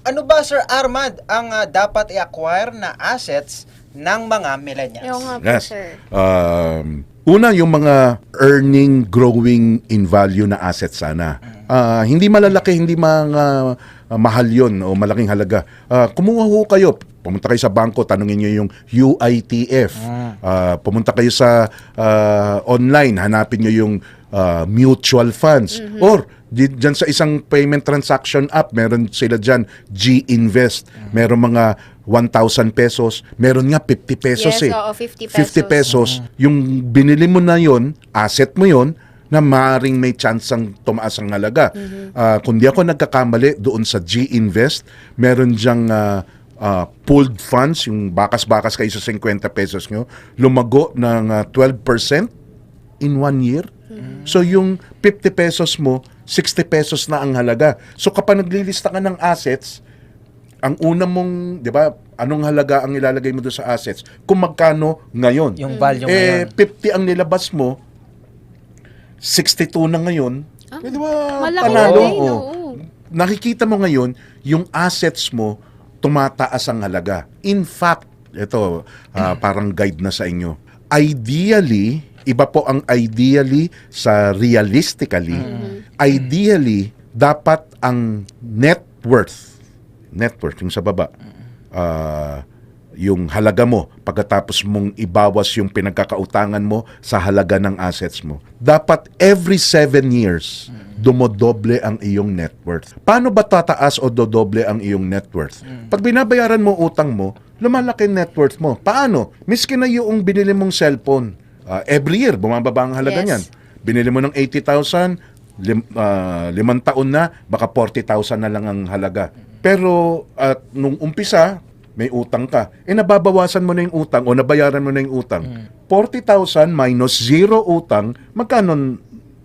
Ano ba, Sir Armand, ang ah, dapat i-acquire na assets ng mga millennials? Yung nga po, Yes. sir. Um, una, yung mga earning, growing in value na assets sana. Ah, hindi malalaki, hindi mga ah, mahal yon o malaking halaga. Ah, kumuha ho kayo. Pumunta kayo sa bangko, tanungin nyo yung UITF. Ah, pumunta kayo sa ah, online, hanapin nyo yung ah, mutual funds. Or, di, dyan sa isang payment transaction app, meron sila dyan, G-Invest. Meron mga 1,000 pesos. Meron nga 50 pesos Yes, eh. oo, 50 50 pesos. Yung binili mo na yon, asset mo yon, na maaaring may chansang tumaas ang halaga. Ah, kung di ako nagkakamali, doon sa G-Invest, meron diyang ah, ah, pooled funds, yung bakas-bakas kayo sa 50 pesos nyo, lumago ng ah, 12% in one year. So yung 50 pesos mo, 60 pesos na ang halaga. So kapag naglilista ka ng assets, ang una mong, 'di ba, anong halaga ang ilalagay mo doon sa assets? Kung magkano ngayon. Yung value eh ngayon. 50 ang nilabas mo, 62 na ngayon. eh, di ba? Malaki panalo? na Oo. oo. Nakikita mo ngayon, yung assets mo tumataas ang halaga. In fact, ito ah, parang guide na sa inyo. Ideally, iba po ang ideally sa realistically. Ideally, dapat ang net worth, net worth, yung sa baba, ah, yung halaga mo pagkatapos mong ibawas yung pinagkakautangan mo sa halaga ng assets mo. Dapat every seven years, dumodoble ang iyong net worth. Paano ba tataas o dodoble ang iyong net worth? Pag binabayaran mo utang mo, lumalaki net worth mo. Paano? Miski na yung binili mong cellphone, ah, every year, bumababa ang halaga Yes. niyan. Binili mo ng 80,000, lim, ah, limang taon na, baka 40,000 na lang ang halaga. Pero at nung umpisa, may utang ka. Eh nababawasan mo na yung utang o nabayaran mo na yung utang. 40,000 minus zero utang, magkano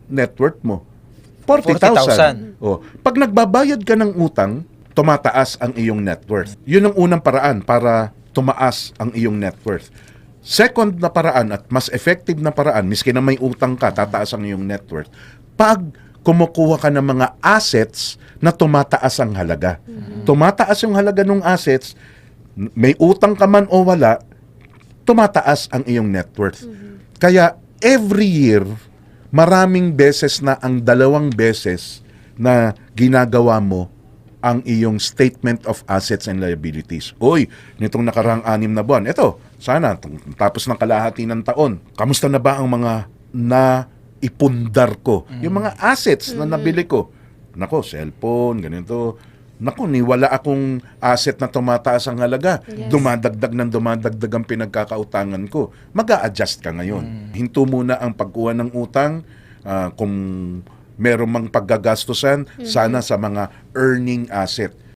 net worth mo? 40,000. 40,000. Oh, pag nagbabayad ka ng utang, tumataas ang iyong net worth. Yun ang unang paraan para tumaas ang iyong net worth. Second na paraan at mas effective na paraan, miski na may utang ka, tataas ang iyong net worth. Pag kumukuha ka ng mga assets na tumataas ang halaga. Tumataas yung halaga ng assets, may utang ka man o wala, tumataas ang iyong net worth. Kaya every year, maraming beses na ang dalawang beses na ginagawa mo ang iyong statement of assets and liabilities. Uy, nitong nakarang anim na buwan, ito, sana, tapos ng kalahati ng taon, kamusta na ba ang mga na ipundar ko? Yung mga assets na nabili ko. Nako, cellphone, ganito. Nako, ni wala akong asset na tumataas ang halaga. Yes. Dumadagdag ng dumadagdag ang pinagkakautangan ko. mag adjust ka ngayon. Hinto muna ang pagkuha ng utang. ah, kung meron mang paggagastusan, sana sa mga earning asset.